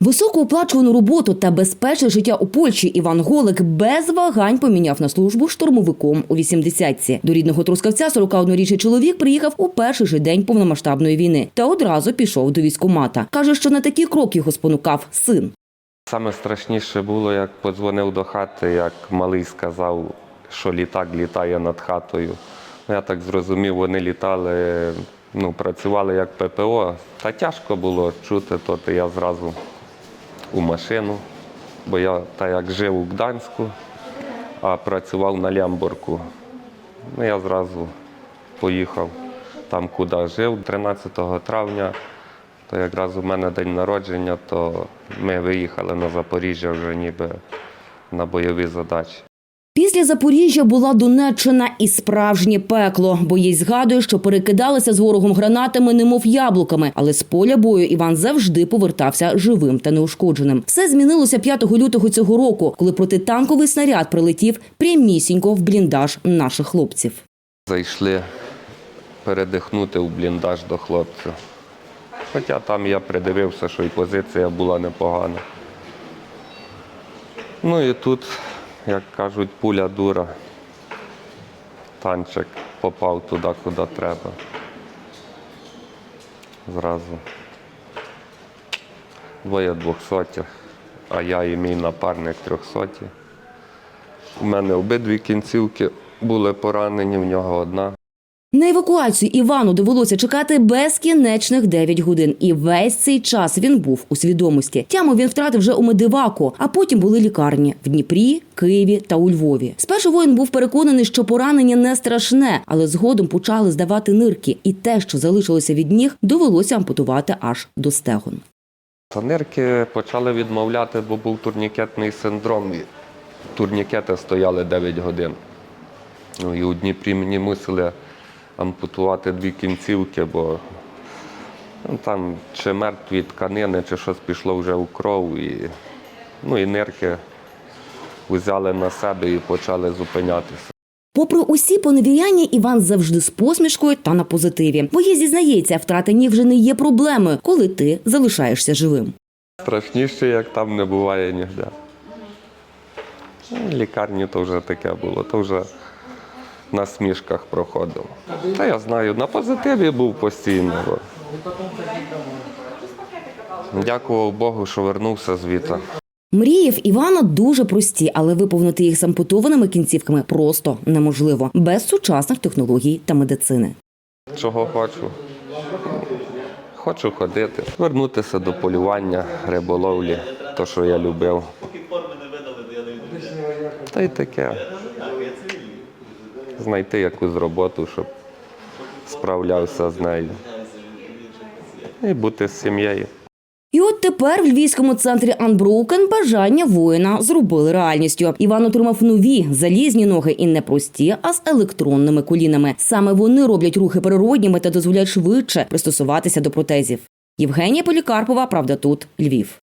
Високооплачувану роботу та безпечне життя у Польщі Іван Голик без вагань поміняв на службу штурмовиком у 80-ці. До рідного Трускавця 41-річний чоловік приїхав у перший же день повномасштабної війни та одразу пішов до військкомата. Каже, що на такі кроки його спонукав син. Саме страшніше було, як подзвонив до хати, як малий сказав, що літак літає над хатою. Ну, Я так зрозумів, вони літали, ну, працювали як ППО. Та тяжко було чути, то я зразу у машину, бо я так як жив у Гданську, а працював на Лямборку. Ну, я зразу поїхав там, куди жив, 13 травня. То якраз у мене день народження, то ми виїхали на Запоріжжя вже ніби на бойові задачі. Після Запоріжжя була Донеччина і справжнє пекло. Боєць згадує, що перекидалися з ворогом гранатами, немов яблуками. Але з поля бою Іван завжди повертався живим та неушкодженим. Все змінилося 5 лютого цього року, коли протитанковий снаряд прилетів прямісінько в бліндаж наших хлопців. Зайшли передихнути в бліндаж до хлопців. Хоча там я придивився, що і позиція була непогана. Ну і тут, як кажуть, пуля дура. Танчик попав туди, куди треба. Зразу. Двоє двохсотих, а я і мій напарник трьохсоті. У мене обидві кінцівки були поранені, в нього одна. На евакуацію Івану довелося чекати безкінечних 9 годин, і весь цей час він був у свідомості. Тяму він втратив вже у медиваку, а потім були лікарні в Дніпрі, Києві та у Львові. Спершу воїн був переконаний, що поранення не страшне, але згодом почали здавати нирки, і те, що залишилося від ніг, довелося ампутувати аж до стегон. Нирки почали відмовляти, бо був турнікетний синдром. Турнікети стояли 9 годин. Ну, і у Дніпрі мені мусили ампутувати дві кінцівки, бо ну, там чи мертві тканини, чи щось пішло вже у кров. І, ну, і нирки взяли на себе і почали зупинятися. Попри усі поневіряння, Іван завжди з посмішкою та на позитиві. Боєць зізнається, втрата ніг вже не є проблемою, коли ти залишаєшся живим. Страшніше, як там не буває ніде. Ну, Лікарні то вже таке було, то вже на смішках проходив. Та я знаю, на позитиві був постійно. Дякував Богу, що вернувся звідти. Мрії в Івана дуже прості, але виповнити їх з ампутованими кінцівками просто неможливо без сучасних технологій та медицини. Чого хочу? Хочу ходити, вернутися до полювання, риболовлі, то, що я любив. Та й таке. Знайти якусь роботу, щоб справлявся з нею. І бути з сім'єю. І от тепер в львівському центрі Unbroken бажання воїна зробили реальністю. Іван отримав нові залізні ноги і не прості, а з електронними колінами. Саме вони роблять рухи природніми та дозволяють швидше пристосуватися до протезів. Євгенія Полікарпова, правда, тут Львів.